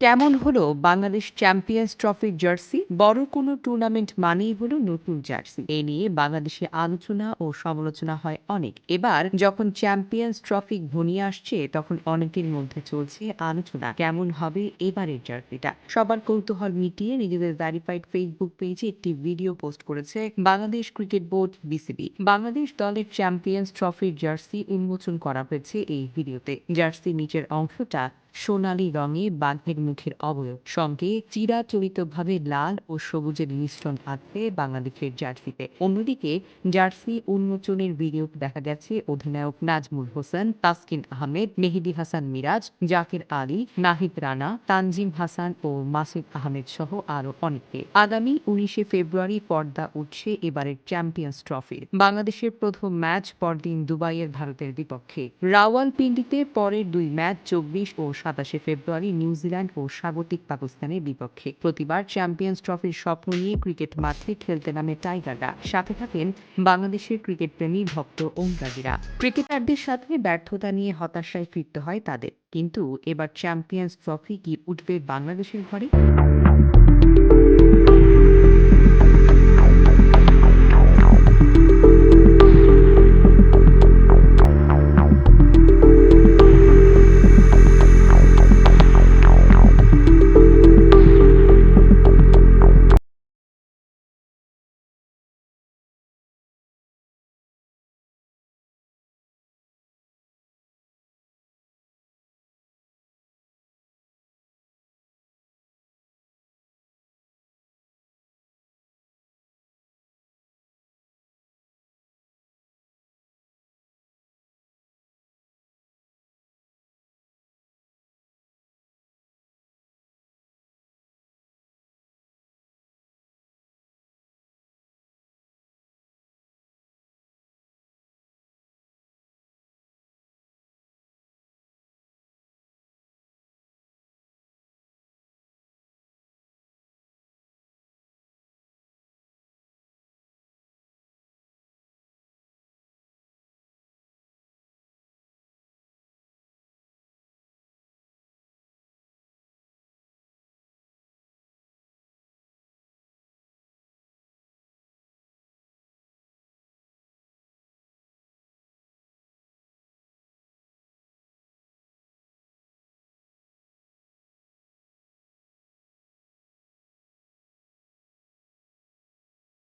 কেমন হলো বাংলাদেশ চ্যাম্পিয়ন্স ট্রফির জার্সি? বড় কোনো টুর্নামেন্ট মানেই হলো নতুন জার্সি। এ নিয়ে বাংলাদেশে আলোচনা ও সমালোচনা হয় অনেক। এবার যখন চ্যাম্পিয়ন্স ট্রফি ঘনিয়ে আসছে, তখন অনেকের মধ্যে চলছে আলোচনা। কেমন হবে এবারের জার্সিটা? সবার কৌতূহল মিটিয়ে নিজেদের ভ্যারিফাইড ফেসবুক পেজে একটি ভিডিও পোস্ট করেছে Bangladesh cricket board BCB. Bangladesh দলের চ্যাম্পিয়ন্স ট্রফির জার্সি উন্মোচন করা হয়েছে এই ভিডিওতে জার্সির নিচের অংশটা সোনালী রঙে বাঘের মুখের অবয়ব সঙ্গে চিরাচরিতভাবে লাল ও সবুজের মিশ্রণ আছে বাংলাদেশের জার্সিতে। অন্যদিকে, জার্সি উন্মোচনের ভিডিও দেখা গেছে অধিনায়ক নাজমুল হোসেন, তাসকিন আহমেদ, মেহেদি হাসান মিরাজ, জাকির আলী, নাহিদ রানা, তানজিম হাসান ও মাসুদ আহমেদ সহ আরও অনেকে। আগামী উনিশে ফেব্রুয়ারি পর্দা উঠছে এবারের চ্যাম্পিয়ন্স ট্রফির বাংলাদেশের প্রথম ম্যাচ পরদিন দুবাইয়ের ভারতের বিপক্ষে। রাওয়ালপিন্ডিতে পরের দুই ম্যাচ চব্বিশ ও সাতাশে ফেব্রুয়ারি নিউজিল্যান্ড ও স্বাগতিক পাকিস্তানের বিপক্ষে। প্রতিবার চ্যাম্পিয়ন্স ট্রফির স্বপ্ন নিয়ে ক্রিকেট মাঠে খেলতে নামে টাইগাররা। সাথে থাকেন বাংলাদেশের ক্রিকেট প্রেমী ভক্ত অনুরাগীরা ক্রিকেটারদের সাথে ব্যর্থতা নিয়ে হতাশায় ফিরতে হয় তাদের। কিন্তু এবার চ্যাম্পিয়ন্স ট্রফি কি উঠবে বাংলাদেশের ঘরে?